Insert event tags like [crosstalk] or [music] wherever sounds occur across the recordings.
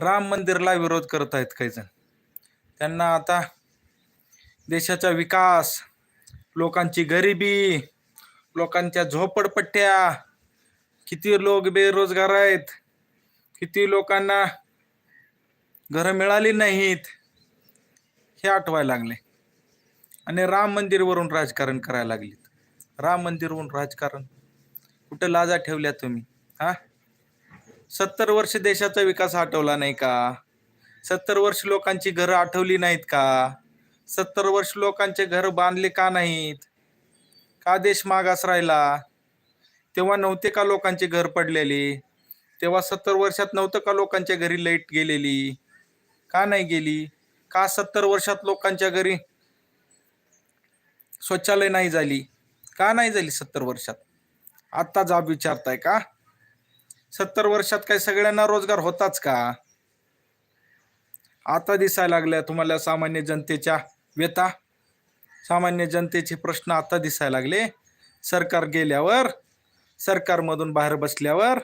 राम मंदिरला विरोध करत आहेत काही जण. त्यांना आता देशाचा विकास लोकांची गरिबी लोकांच्या झोपडपट्ट्या किती लोक बेरोजगार आहेत किती लोकांना घरं मिळाली नाहीत हे आठवायला लागले. आणि राम मंदिरवरून राजकारण करायला लागलेत. राम मंदिरवरून राजकारण कुठं लाजा ठेवल्या तुम्ही? हां? सत्तर वर्ष देशाचा विकास आठवला नाही का? सत्तर वर्ष लोकांची घरं आठवली नाहीत का? सत्तर वर्ष लोकांचे घर बांधले का नाहीत? का देश मागास राहिला? तेव्हा नव्हते का लोकांचे घर पडलेले? तेव्हा सत्तर वर्षात नव्हतं का लोकांच्या घरी लाइट गेलेली? का नाही गेली? का सत्तर वर्षात लोकांच्या घरी शौचालय नाही झाली? का नाही झाली सत्तर वर्षात? आत्ता जाब विचारताय का? सत्तर वर्षात काही सगळ्यांना रोजगार होताच का? आता दिसायला लागल्या तुम्हाला सामान्य जनतेच्या व्यथा. सामान्य जनतेचे प्रश्न आता दिसायला लागले. सरकार गेल्यावर सरकारमधून बाहेर बसल्यावर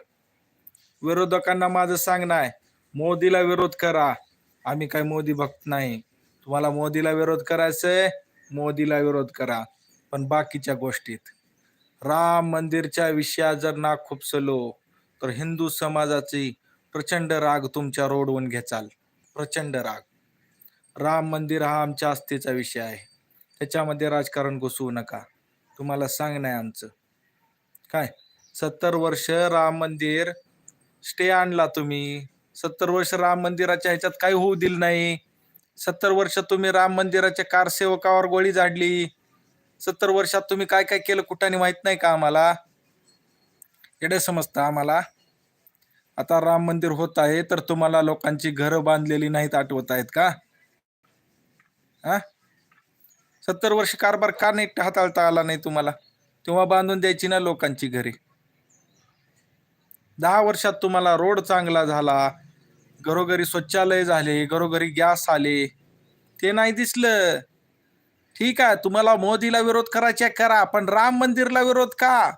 विरोधकांना माझं सांगणं आहे मोदीला विरोध करा. आम्ही काय मोदी भक्त नाही. तुम्हाला मोदीला विरोध करायचंय मोदीला विरोध करा. पण बाकीच्या गोष्टीत राम मंदिरच्या विषयात जर ना खुपसलो तर हिंदू समाजाची प्रचंड राग तुमच्या रोडवून घेचाल. प्रचंड राग. राम मंदिर हा आमच्या आस्थेचा विषय आहे. त्याच्यामध्ये राजकारण घुसवू नका. तुम्हाला सांगणं आहे आमचं. काय? सत्तर वर्ष राम मंदिर स्टे आणला तुम्ही. सत्तर वर्ष राम मंदिराच्या ह्याच्यात काही होऊ दिलं नाही. सत्तर वर्ष तुम्ही राम मंदिराच्या कारसेवकावर गोळी झाडली. सत्तर वर्षात तुम्ही काय काय केलं कुठाने माहीत नाही का आम्हाला? एडे समजतं आम्हाला. आता राम मंदिर होत आहे तर तुम्हाला लोकांची घरं बांधलेली नाहीत आठवत आहेत का? हा? सत्तर वर्ष कारभार का नाही हाताळता आला नाही तुम्हाला? तेव्हा बांधून द्यायची ना लोकांची घरे. दहा वर्षात तुम्हाला रोड चांगला झाला घरोघरी शौचालय झाले घरोघरी गॅस आले ते नाही दिसलं. ठीक आहे तुम्हाला मोदीला विरोध करायचा करा पण राम मंदिरला विरोध का?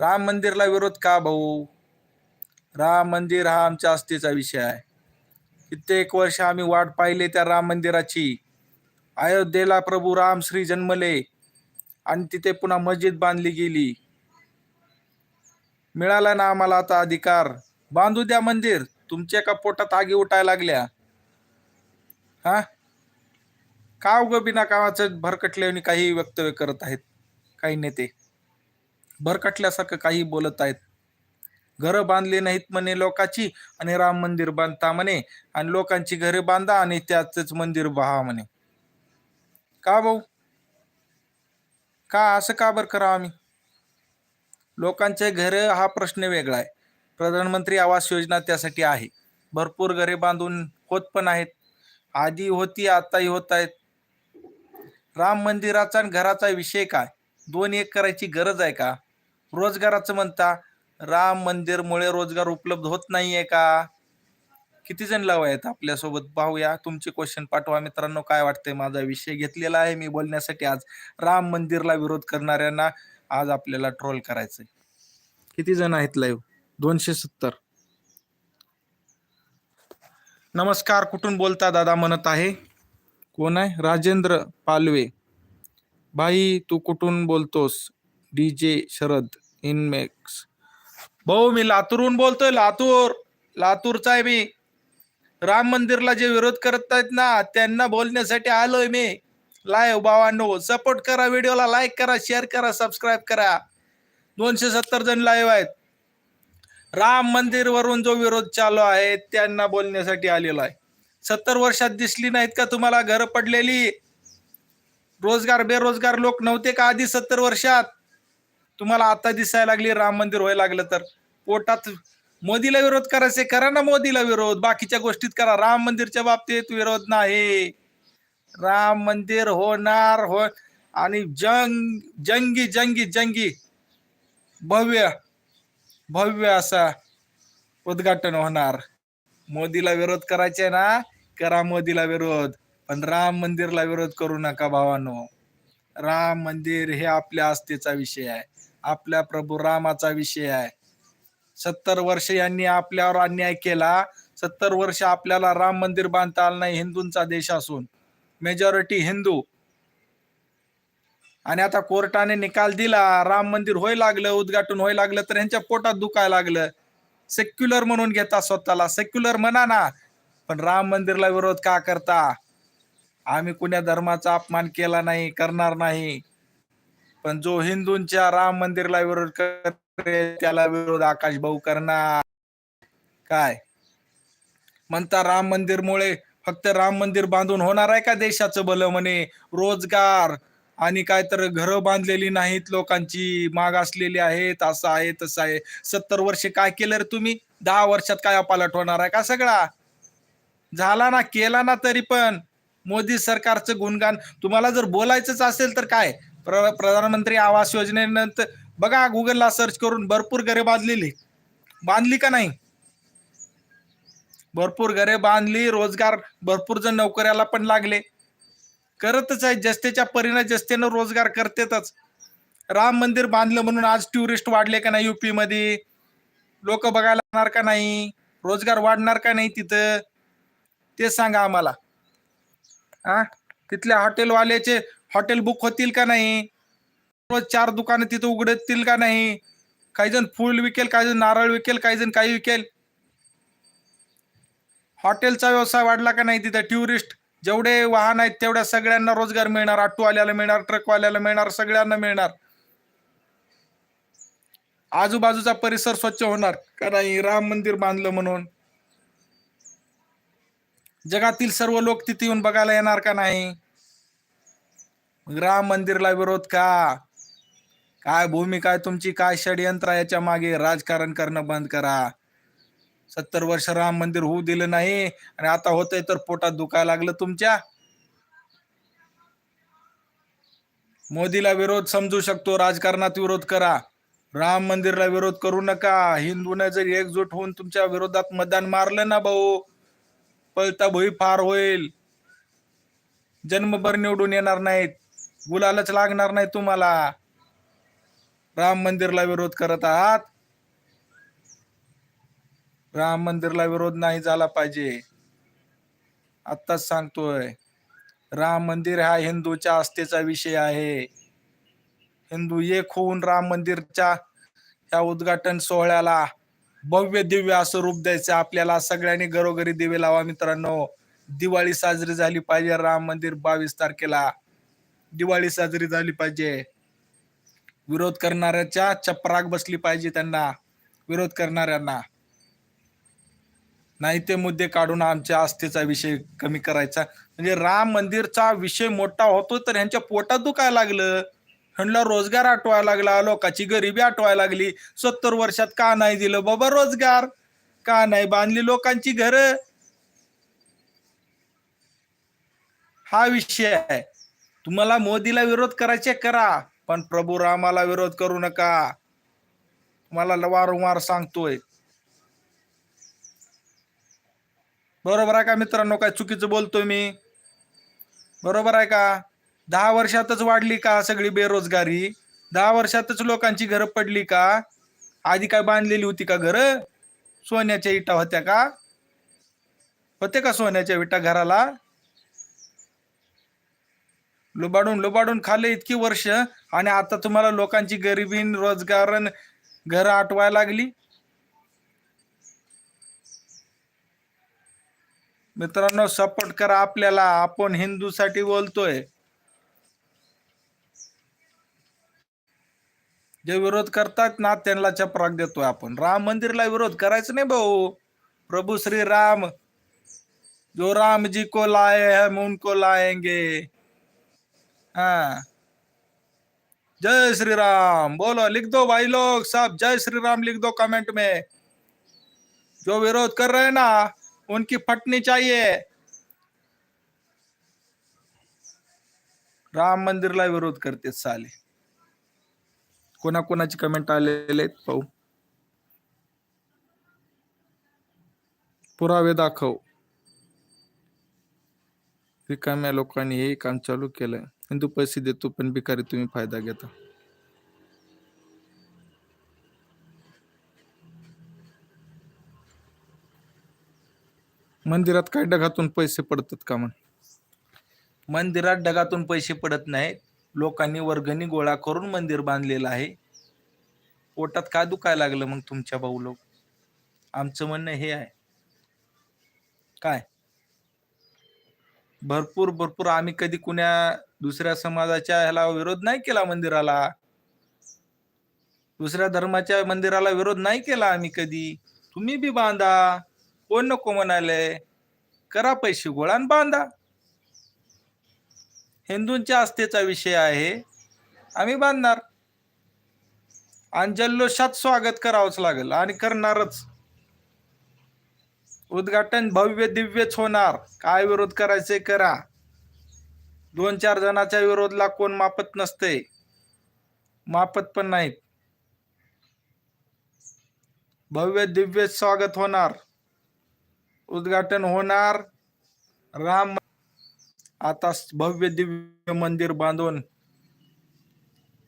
राम मंदिरला विरोध का भाऊ? राम मंदिर हा आमच्या आस्थेचा विषय आहे. कित्येक वर्ष आम्ही वाट पाहिले त्या राम मंदिराची. अयोध्येला प्रभू राम श्री जन्मले आणि तिथे पुन्हा मस्जिद बांधली गेली. मिळाला ना आम्हाला आता अधिकार. बांधू द्या मंदिर. तुमच्या का पोटात आगी उठायला लागल्या. हा? का उगं बिना कामाचं भरकटल्याने काही वक्तव्य करत आहेत? काही नेते. भरकटल्यासारखं काही बोलत आहेत. घरं बांधली नाहीत म्हणे लोकांची आणि राम मंदिर बांधता म्हणे आणि लोकांची घरे बांधा आणि त्याच मंदिर बहा म्हणे. का भाऊ? का असं का बरं करा आम्ही? लोकांचे घर हा प्रश्न वेगळा आहे. प्रधानमंत्री आवास योजना त्यासाठी आहे. भरपूर घरे बांधून होत पण आहेत. आधी होती आताही होत आहेत. राम मंदिराचा आणि घराचा विषय काय? दोन एक करायची गरज आहे का? रोजगाराचं म्हणता. राम मंदिरमुळे रोजगार उपलब्ध होत नाहीये का? किती जण लाव आहेत आपल्यासोबत? पाहूया. तुमचे क्वेश्चन पाठवा. मित्रांनो काय वाटतंय? माझा विषय घेतलेला आहे मी बोलण्यासाठी आज. राम मंदिरला विरोध करणाऱ्यांना आज आपल्याला ट्रोल करायचंय. किती जण आहेत लाईव्ह दोनशे सत्तर. नमस्कार. कुठून बोलता दादा म्हणत आहे? कोण आहे? राजेंद्र पालवे. भाई तू कुठून बोलतोस? D J Sharad इनमेक्स. भाऊ मी लातूरहून बोलतोय लातूर. लातूरचा आहे मी. राम मंदिरला जे विरोध करत आहेत ना त्यांना बोलण्यासाठी आलोय मी. लाईव्ह हो भावांनो सपोर्ट करा व्हिडिओला लाईक करा शेअर करा सबस्क्राईब करा. दोनशे सत्तर जण लाईव्ह आहेत. राम मंदिर वरून जो विरोध चालू आहे त्यांना बोलण्यासाठी आलेलो आहे. सत्तर वर्षात दिसली नाहीत का तुम्हाला? घर पडलेली. रोजगार बेरोजगार लोक नव्हते का आधी सत्तर वर्षात? तुम्हाला आता दिसायला लागली राम मंदिर व्हायला लागलं तर. पोटात मोदीला विरोध करायचे करा ना मोदीला विरोध. बाकीच्या गोष्टीत करा. राम मंदिरच्या बाबतीत विरोध नाही. राम मंदिर होणार हो आणि जंग जंगी जंगी जंगी. भव्य भव्य असा उद्घाटन होणार. मोदीला विरोध करायचे ना करा मोदीला विरोध. पण राम मंदिरला विरोध करू नका भावानो. राम मंदिर हे आपल्या आस्थेचा विषय आहे. आपल्या प्रभू रामाचा विषय आहे. सत्तर वर्ष यांनी आपल्यावर अन्याय केला. सत्तर वर्ष आपल्याला राम मंदिर बांधता आलं नाही हिंदूंचा देश असून. मेजॉरिटी हिंदू. आणि आता कोर्टाने निकाल दिला. राम मंदिर होय लागलं उद्घाटन होय लागलं तर ह्यांच्या पोटात दुखायला लागलं. सेक्युलर म्हणून घेता स्वतःला. सेक्युलर म्हणा ना. पण राम मंदिरला विरोध का करता? आम्ही कुण्या धर्माचा अपमान केला नाही करणार नाही. पण जो हिंदूंच्या राम मंदिरला विरोध करेल त्याला विरोध आकाश भाऊ करणार. काय? म्हणता राम मंदिरमुळे फक्त राम मंदिर बांधून होणार आहे का देशाचं भलं म्हणे? रोजगार आणि काय तर घरं बांधलेली नाहीत लोकांची माग असलेली आहेत असं आहे तसं आहे. सत्तर वर्ष काय केलं रे तुम्ही? दहा वर्षात काय अपालट होणार आहे का सगळा? झाला ना केला ना तरी पण. मोदी सरकारचं गुणगान तुम्हाला जर बोलायचंच असेल तर काय? प्र- प्रधानमंत्री आवास योजनेनंतर बघा गुगलला सर्च करून भरपूर घरे बांधलेली बांधली का नाही? भरपूर घरे बांधली रोजगार भरपूर जण नोकऱ्याला पण लागले. करतच आहे जस्तेच्या परीने जस्तेनं रोजगार करतेतच. राम मंदिर बांधलं म्हणून आज टुरिस्ट वाढले का नाही युपी मध्ये लोक बघायला येणार का नाही? रोजगार वाढणार का नाही तिथं? ते सांगा आम्हाला. हा तिथल्या हॉटेलवाल्याचे हॉटेल बुक होतील का नाही? रोज चार दुकानं तिथं उघडतील का नाही? काही जण फूल विकेल काही जण नारळ विकेल काही जण काही विकेल. हॉटेलचा व्यवसाय वाढला का नाही तिथं? टुरिस्ट जेवढे वाहन आहेत तेवढ्या सगळ्यांना रोजगार मिळणार. ऑटोवाल्याला मिळणार ट्रकवाल्याला मिळणार सगळ्यांना मिळणार. आजूबाजूचा परिसर स्वच्छ होणार. का नाही? राम मंदिर बांधलं म्हणून. जगातील सर्व लोक तिथे येऊन बघायला येणार का नाही? राम मंदिरला विरोध का? काय भूमिका आहे तुमची? काय षडयंत्र याच्या मागे? राजकारण करणं बंद करा. सत्तर वर्ष राम मंदिर होऊ दिलं नाही आणि आता होतंय तर पोटात दुखायला लागलं तुमच्या? मोदीला विरोध समजू शकतो. राजकारणात विरोध करा. राम मंदिरला विरोध करू नका. हिंदूने जर एकजूट होऊन तुमच्या विरोधात मतदान मारलं ना भाऊ पळता भुई फार होईल. जन्मभर निवडून येणार नाहीत. बोलायलाच लागणार नाही तुम्हाला. राम मंदिरला विरोध करत आहात. राम मंदिरला विरोध नाही झाला पाहिजे. आत्ताच सांगतोय राम मंदिर हा हिंदूच्या आस्थेचा विषय आहे. हिंदू एक होऊन राम मंदिरच्या या उद्घाटन सोहळ्याला भव्य दिव्य असं रूप द्यायचं आपल्याला सगळ्यांनी घरोघरी दिवे लावा मित्रांनो. दिवाळी साजरी झाली पाहिजे राम मंदिर बावीस तारखेला. दिवाळी साजरी झाली पाहिजे. विरोध करणाऱ्याच्या चपराक बसली पाहिजे त्यांना. विरोध करणाऱ्यांना. नाही ते मुद्दे काढून आमच्या आस्थेचा विषय कमी करायचा. म्हणजे राम मंदिरचा विषय मोठा होतो तर ह्यांच्या पोटात दुखायला लागलं. ह्यांना रोजगार आठवायला लागला लोकांची गरिबी आठवायला लागली. सत्तर वर्षात का नाही दिलं? बाबा रोजगार. का नाही? बांधली लोकांची घर. हा विषय आहे. तुम्हाला मोदीला विरोध करायचे करा. पण प्रभू रामाला विरोध करू नका. तुम्हाला वारंवार सांगतोय. बरोबर आहे का मित्रांनो? काय चुकीचं बोलतोय मी? बरोबर आहे का? दहा वर्षातच वाढली का सगळी बेरोजगारी? दहा वर्षातच लोकांची घरं पडली का? आधी काय बांधलेली होती का घरं? सोन्याच्या इटा होत्या का? होते का सोन्याच्या विटा घराला? लुबाडून लुबाडून खाल्ले इतकी वर्ष आणि आता तुम्हाला लोकांची गरिबी रोजगार घर आटवायला लागली. मित्रांनो सपोर्ट करा आपल्याला. आपण हिंदूसाठी बोलतोय. जे विरोध करतात ना त्यांना चपराक देतोय आपण. राम मंदिरला विरोध करायचं नाही भाऊ. प्रभू श्री राम. जो राम जी को लाए हम उनको लाएंगे. हाँ. जय श्री राम बोलो लिख दो भाई लोग सब जय श्री राम लिख दो कमेंट में. जो विरोध कर रहे हैं ना उनकी फटनी चाहिए. राम मंदिरला विरोध करते साले. कोणाकोणाची कमेंट आलेले पाहू. पुरावे दाखव. रिकाम्या लोकांनी हे काम चालू केलं आणि तू पैसे देतो पण भिकारी तुम्ही फायदा घेता. मंदिरात काय डगातून पैसे पडतात का म्हण? मंदिरात डगातून पैसे पडत नाहीत. लोकांनी वर्गणी गोळा करून मंदिर बांधलेलं आहे. पोटात का दुखाय लागलं मग तुमच्या भाऊ लोक? आमचं म्हणणं हे आहे. काय? भरपूर भरपूर आम्ही कधी कुण्या दुसऱ्या समाजाच्या ह्याला विरोध नाही केला मंदिराला. दुसऱ्या धर्माच्या मंदिराला विरोध नाही केला आम्ही कधी. तुम्ही बी बांधा. कोण नको म्हणाले? करा पैसे गोळा आणि बांधा. हिंदूंच्या आस्थेचा विषय आहे. आम्ही बांधणार. आणि जल्लोषात स्वागत करावंच लागेल आणि करणारच. उद्घाटन भव्य दिव्यच होणार. काय विरोध करायचे करा. दोन चार जणाच्या विरोधला कोण मापत नसते. मापत पण नाहीत. भव्य दिव्य स्वागत होणार. उद्घाटन होणार. राम आता भव्य दिव्य मंदिर बांधून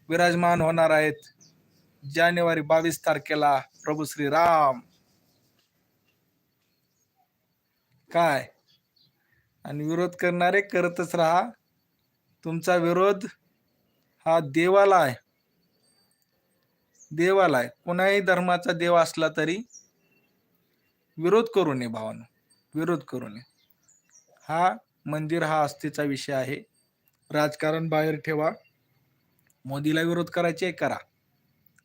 विराजमान होणार आहेत. जानेवारी बावीस तारखेला प्रभू श्री राम. काय? आणि विरोध करणारे करतच राहा. तुमचा विरोध हा देवाला आहे देवाला आहे कोणाही धर्माचा देव असला तरी विरोध करू नये भावानं. विरोध करू नये. हा मंदिर हा आस्थेचा विषय आहे. राजकारण बाहेर ठेवा. मोदीला विरोध करायचे करा.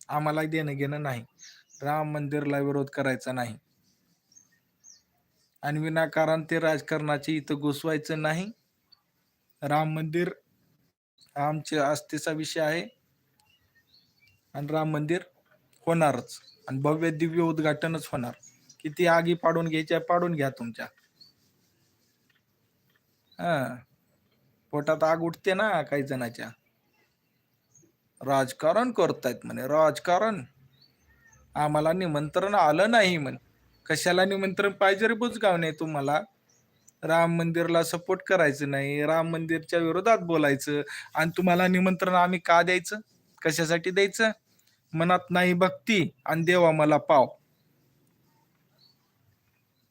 आम्हाला देणं घेणं नाही. राम मंदिरला विरोध करायचा नाही. आणि विनाकारण ते राजकारणाचे इथं घुसवायचं नाही. राम मंदिर आमच्या आस्थेचा विषय आहे. आणि राम मंदिर होणारच. आणि भव्य दिव्य उद्घाटनच होणार. किती आगी पाडून घ्यायच्या पाडून घ्या तुमच्या. हा. पोटात आग उठते ना काही जणाच्या. राजकारण करतायत म्हणे राजकारण. आम्हाला निमंत्रण आलं नाही म्हणे. कशाला निमंत्रण पाहिजे रे बुजगावणे तुम्हाला? राम मंदिरला सपोर्ट करायचं नाही राम मंदिरच्या विरोधात बोलायचं आणि तुम्हाला निमंत्रण आम्ही का द्यायचं? कशासाठी द्यायचं? मनात नाही भक्ती आणि देवा मला पाव.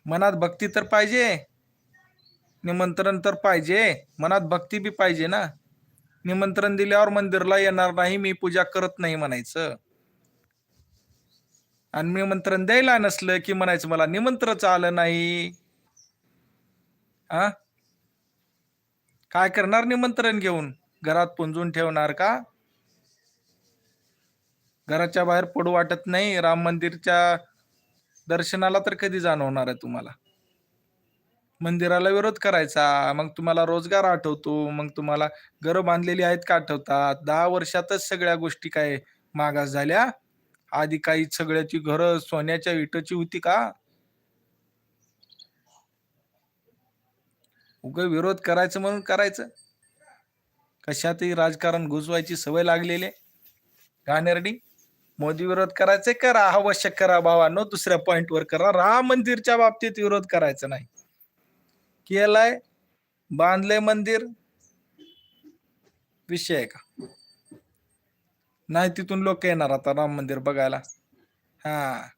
मनात भक्ती तर पाहिजे निमंत्रण तर पाहिजे मनात भक्ती बी पाहिजे ना? निमंत्रण दिल्यावर मंदिरला येणार नाही मी पूजा करत नाही म्हणायचं. आणि निमंत्रण द्यायला नसलं की म्हणायचं मला निमंत्रच आलं नाही. हा काय करणार निमंत्रण घेऊन? घरात पुंजून ठेवणार का? घराच्या बाहेर पडू वाटत नाही. राम मंदिरच्या दर्शनाला तर कधी जाणवणार आहे तुम्हाला? मंदिराला विरोध करायचा. मग तुम्हाला रोजगार आठवतो. मग तुम्हाला घरं बांधलेली आहेत का आठवतात? दहा वर्षातच सगळ्या गोष्टी काय मागास झाल्या? आधी काही सगळ्याची घरं सोन्याच्या विटाची होती का? उग विरोध करायचं म्हणून करायचं. कशातही राजकारण घुसवायची सवय लागलेली आहे. घाणेरडी मोदी विरोध करायचे करा आवश्यक करा बाबा भावानो. दुसऱ्या पॉइंटवर करा. राम मंदिरच्या बाबतीत विरोध करायचा नाही. केलाय बांधले मंदिर. विषय आहे का? नाही तिथून लोक येणार आता राम मंदिर बघायला. हा.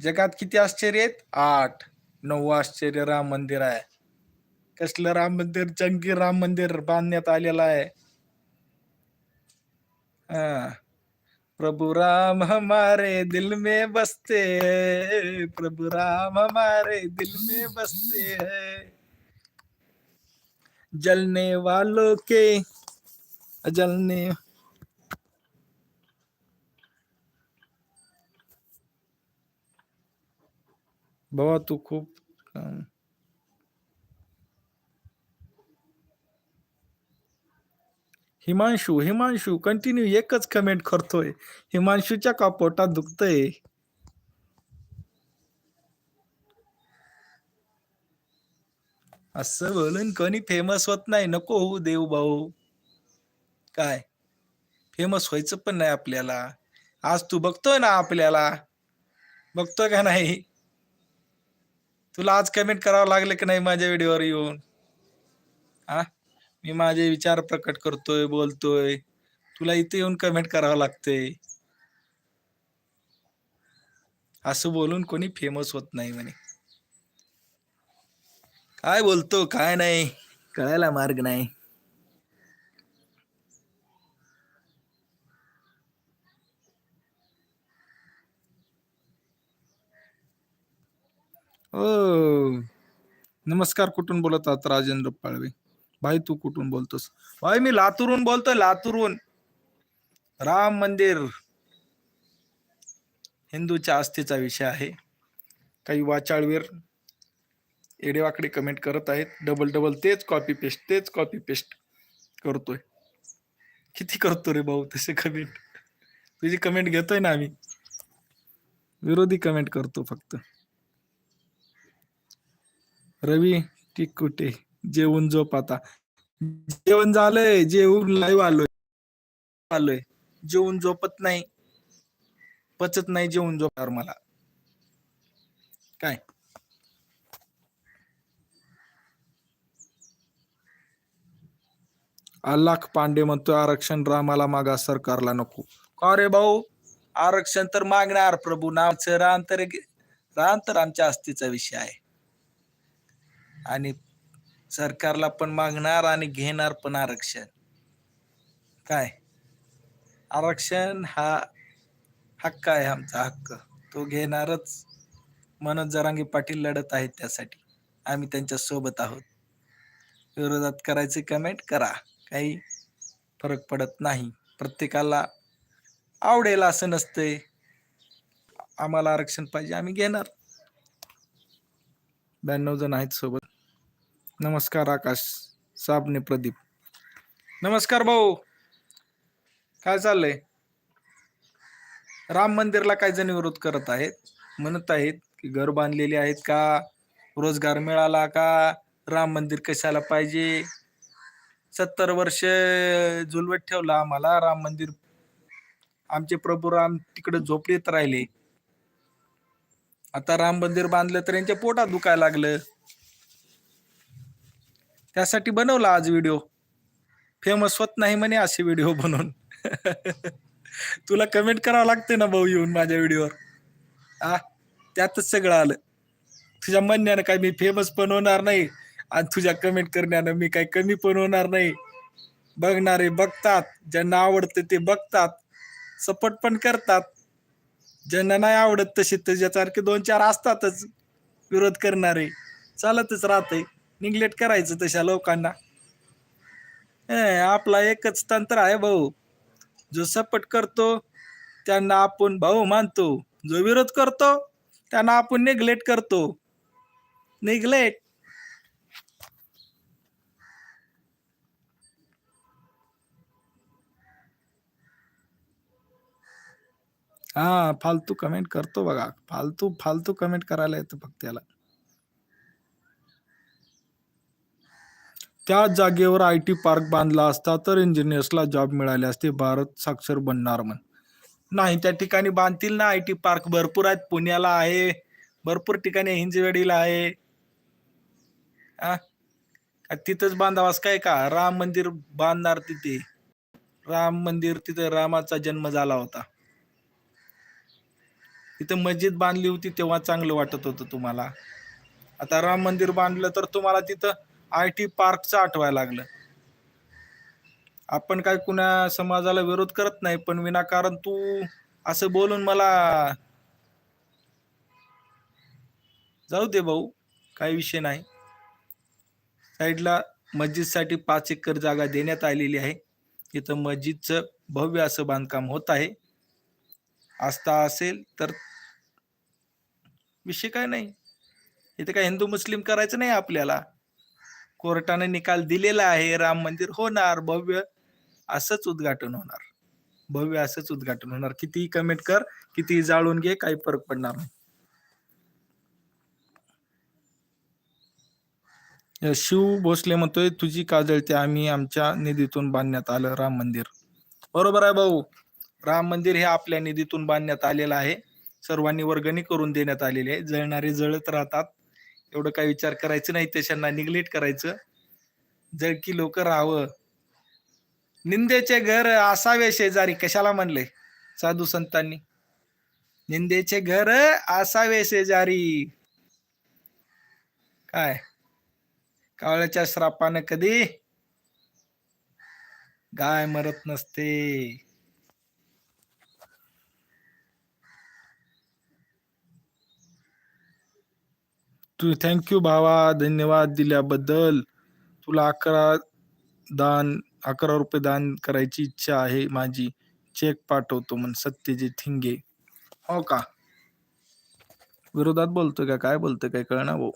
जगात किती आश्चर्य आहेत? आठ. नऊ आश्चर्य राम मंदिर आहे. कसलं राम मंदिर? जंगी राम मंदिर बांधण्यात आलेलं आहे. हा. प्रभु राम हमारे दिल में बसते हैं. प्रभु राम हमारे दिल में बसते है. जलने वालों के अजल ने बाबा तू खूप हिमांशु हिमांशू हिमांशू कंटिन्यू एकच कमेंट करतोय. हिमांशूच्या का पोटात दुखतय? असं बोलून कोणी फेमस होत नाही. नको होऊ देव भाऊ. काय? फेमस व्हायचं पण नाही आपल्याला. आज तू बघतोय ना आपल्याला. बघतोय का नाही? तुला आज कमेंट करावं लागले की नाही माझ्या व्हिडिओवर येऊन? हा मी माझे विचार प्रकट करतोय बोलतोय. तुला इथे येऊन कमेंट करावं लागतंय. असं बोलून कोणी फेमस होत नाही म्हणे. काय बोलतो काय नाही? कळायला मार्ग नाही. ओ नमस्कार कुठून बोलत आहात राजेंद्र पाळवे भाई तू कुठून बोलतोस? भाई मी लातूरहून बोलतोय लातूरहून. राम मंदिर हिंदूच्या आस्थेचा विषय आहे. काही वाचाळवीर एडेवाकडे कमेंट करत आहेत. डबल डबल तेच कॉपी पेस्ट तेच कॉपी पेस्ट करतोय. किती करतो रे भाऊ तसे कमेंट तुझी कमेंट घेतोय ना आम्ही. विरोधी कमेंट करतो फक्त. रवी टिक कुठे जेवून झोप आता. जेवण झालंय जेवून लाईव्ह आलोय. आलोय. जेवून झोपत नाही. पचत नाही जेवून झोपणार मला. काय? अल्लाख पांडे म्हणतोय आरक्षण रामाला मागा सरकारला नको. का रे भाऊ? आरक्षण तर मागणार प्रभू. नामचं राम तर राम तर आमच्या आस्तीचा विषय आहे. आणि सरकारला पण मागणार आणि घेणार पण आरक्षण. काय? आरक्षण हा हक्क आहे आमचा हक्क. तो घेणारच मनोज जरांगी पाटील लढत आहेत त्यासाठी. आम्ही त्यांच्यासोबत आहोत. विरोधात करायचे कमेंट करा. काही फरक पडत नाही. प्रत्येकाला आवडेल असं नसतंय. आम्हाला आरक्षण पाहिजे आम्ही घेणार. ब्याण्णव जण आहेत सोबत. नमस्कार आकाश साबणे प्रदीप. नमस्कार भाऊ. काय चाललंय? राम मंदिरला काही जण विरोध करत आहेत? म्हणत आहेत की घर बांधलेले आहेत का? रोजगार मिळाला का? राम मंदिर कशाला पाहिजे? सत्तर वर्ष झुलवत ठेवलं आम्हाला. राम मंदिर आमचे प्रभू राम तिकडे झोपडीत राहिले. आता राम मंदिर बांधलं तर यांच्या पोटात दुखायला लागलं. त्यासाठी बनवला आज व्हिडिओ फेमस होत नाही म्हणे असे व्हिडिओ बनवून. [laughs] तुला कमेंट करावं लागते ना भाऊ येऊन माझ्या व्हिडिओवर आ त्यातच सगळं आलं. तुझ्या म्हणण्यानं काय मी फेमस पण होणार नाही आणि तुझ्या कमेंट करण्यानं मी काही कमी पण होणार नाही. बघणारे बघतात ज्यांना आवडतं ते बघतात सपोर्ट पण करतात. ज्यांना नाही आवडत तसे त्याच्यासारखे दोन चार असतातच विरोध करणारे. चालतच राहते निग्लेक्ट करायचं तशा लोकांना. आपला एकच तंत्र आहे भाऊ. जो सपट करतो त्यांना आपण भाऊ मानतो. जो विरोध करतो त्यांना आपण निग्लेक्ट करतो. निग्लेक्ट हा फालतू कमेंट करतो बघा. फालतू फालतू कमेंट करायला येतं फक्त त्याला त्या जागेवर आय टी पार्क बांधला असता तर इंजिनियर्सला जॉब मिळाले असते भारत साक्षर बनणार म्हण. नाही त्या ठिकाणी बांधतील ना आय टी पार्क. भरपूर आहेत पुण्याला आहे भरपूर ठिकाणी हिंजवेडीला आहे. तिथंच बांधावास काय का? राम मंदिर बांधणार तिथे. राम मंदिर तिथे रामाचा जन्म झाला होता. तिथं मस्जिद बांधली होती तेव्हा चांगलं वाटत होतं तुम्हाला. आता राम मंदिर बांधलं तर तुम्हाला तिथं आय टी पार्कचं आठवायला लागलं. आपण काय कुणा समाजाला विरोध करत नाही पण विनाकारण तू असं बोलून मला जाऊ दे भाऊ काही विषय नाही. साईडला मस्जिदसाठी पाच एकर जागा देण्यात आलेली आहे. इथं मस्जिदचं भव्य असं बांधकाम होत आहे. आस्था असेल तर विषय काय नाही. इथे काय हिंदू मुस्लिम करायचं नाही आपल्याला. कोर्टाने निकाल दिलेला आहे राम मंदिर होणार भव्य असंच उद्घाटन होणार. भव्य असंच उद्घाटन होणार. कितीही कमेंट कर कितीही जाळून घे काही फरक पडणार नाही. शिव भोसले म्हणतोय तुझी काजळते आम्ही आमच्या निधीतून बांधण्यात आलं राम मंदिर. बरोबर आहे भाऊ. राम मंदिर हे आपल्या निधीतून बांधण्यात आलेलं आहे. सर्वांनी वर्गणी करून देण्यात आलेली आहे. जळणारे जळत राहतात. एवढं काही विचार करायचं नाही त्याच्याना निग्लेक्ट करायचं. जळकी लोक राहावं. निंदेचे घर असावे शेजारी कशाला म्हणले? साधू संतांनी. निंदेचे घर असावे शेजारी. काय? कावळ्याच्या श्रापानं कधी? गाय मरत नसते. तू थँक्यू भावा धन्यवाद दिल्याबद्दल. तुला अकरा दान अकरा रुपये दान करायची इच्छा आहे माझी. चेक पाठवतो म्हण सत्यजित ठिंगे हो का? विरोधात बोलतोय का? काय बोलतोय काय कळना भाऊ?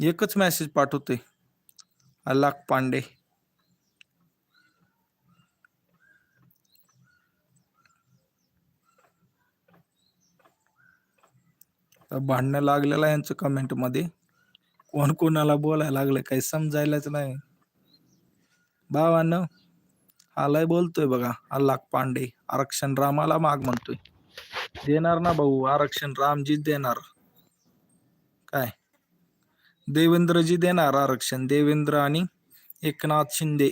एकच मेसेज पाठवते. अल्लाख पांडे. तर भांडणं लागलेलं आहे यांचं कमेंटमध्ये कोण कोणाला बोलायला लागलं काही समजायलाच नाही. भावानं आलाय बोलतोय बघा अल्लाख पांडे आरक्षण रामाला माग म्हणतोय. देणार ना भाऊ आरक्षण रामजी देणार. काय? देवेंद्रजी देणार आरक्षण देवेंद्र आणि एकनाथ शिंदे.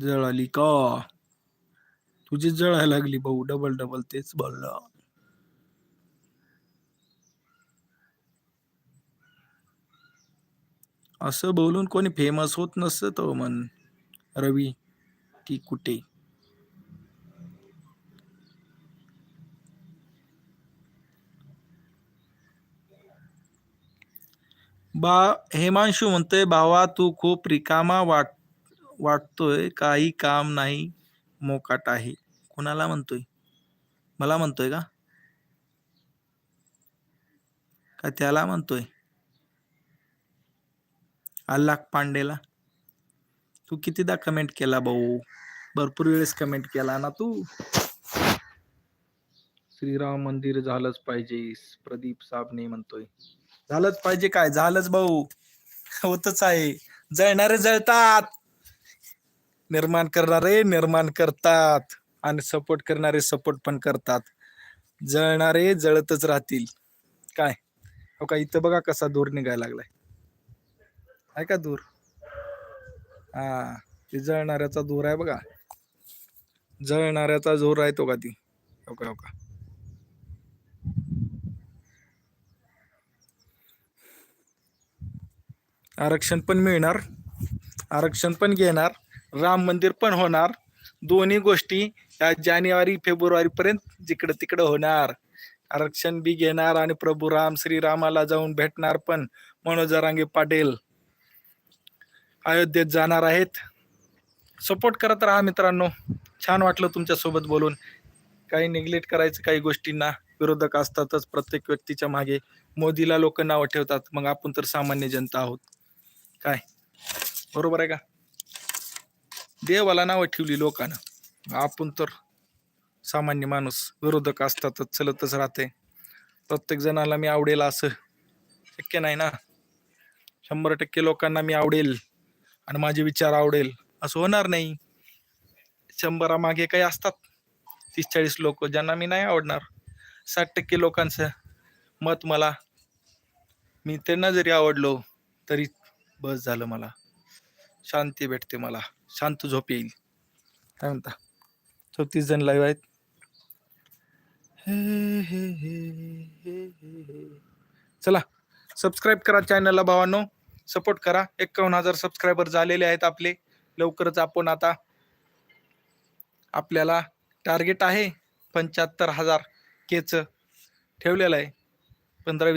जळाली का? तुझी जळायला लागली भाऊ. डबल डबल तेच बोलला. असं बोलून कोणी फेमस होत नसतं हो तो मन रवी की कुठे? बा हेमांशू म्हणतोय भावा तू खूप रिकामा वाट वाटतोय. काही काम नाही. मोकाट आहे. कुणाला म्हणतोय? मला म्हणतोय का? का त्याला म्हणतोय? अल्लाख पांडेला. तू कितीदा कमेंट केला भाऊ? भरपूर वेळेस कमेंट केला ना तू? श्रीराम मंदिर झालंच पाहिजे प्रदीप साबने म्हणतोय. झालंच पाहिजे काय? झालंच भाऊ. होतच आहे. जळणारे जळतात. निर्माण करणारे निर्माण करतात आणि सपोर्ट करणारे सपोर्ट पण करतात. जळणारे जळतच राहतील. काय? हो का? इथं बघा कसा दूर निघायला लागलाय. आहे का दूर हा ते जळणाऱ्याचा धूर आहे बघा. जळणाऱ्याचा जोर आहे तो का ती? हो का हो का? आरक्षण पण मिळणार. आरक्षण पण घेणार. राम मंदिर पण होणार. दोन्ही गोष्टी या जानेवारी फेब्रुवारी पर्यंत जिकडं तिकडं होणार. आरक्षण बी घेणार आणि प्रभू राम श्रीरामाला जाऊन भेटणार पण मनोज जरांगे पाटील. अयोध्येत जाणार आहेत. सपोर्ट करत राहा मित्रांनो. छान वाटलं तुमच्यासोबत बोलून. काही निग्लेक्ट करायचं काही गोष्टींना विरोधक असतातच प्रत्येक व्यक्तीच्या मागे. मोदीला लोक नावं ठेवतात. मग आपण तर सामान्य जनता आहोत. काय? बरोबर आहे का? देवाला नावं ठेवली लोकांना. आपण तर सामान्य माणूस विरोधक असतातच चलतच राहते. प्रत्येक जणाला मी आवडेल असं. शक्य नाही ना? शंभर टक्के लोकांना मी आवडेल आणि माझे विचार आवडेल. असं होणार नाही. शंभरामागे काही असतात. तीस चाळीस लोक ज्यांना मी नाही आवडणार. साठ टक्के लोकांचं मत मला. मी त्यांना जरी आवडलो तरी बस झालं मला. शांती भेटते मला. शांत झोप येईल. काय म्हणता? चौतीस जण लाईव्ह आहेत. चला सबस्क्राईब करा चॅनलला भावांनो. सपोर्ट करा. एक्कावन्न हजार सबस्क्रायबर झालेले आहेत आपले. लवकरच आपण आता आपल्याला टार्गेट आहे. पंच्याहत्तर हजार केचं ठेवलेलं आहे. पंधरा वीस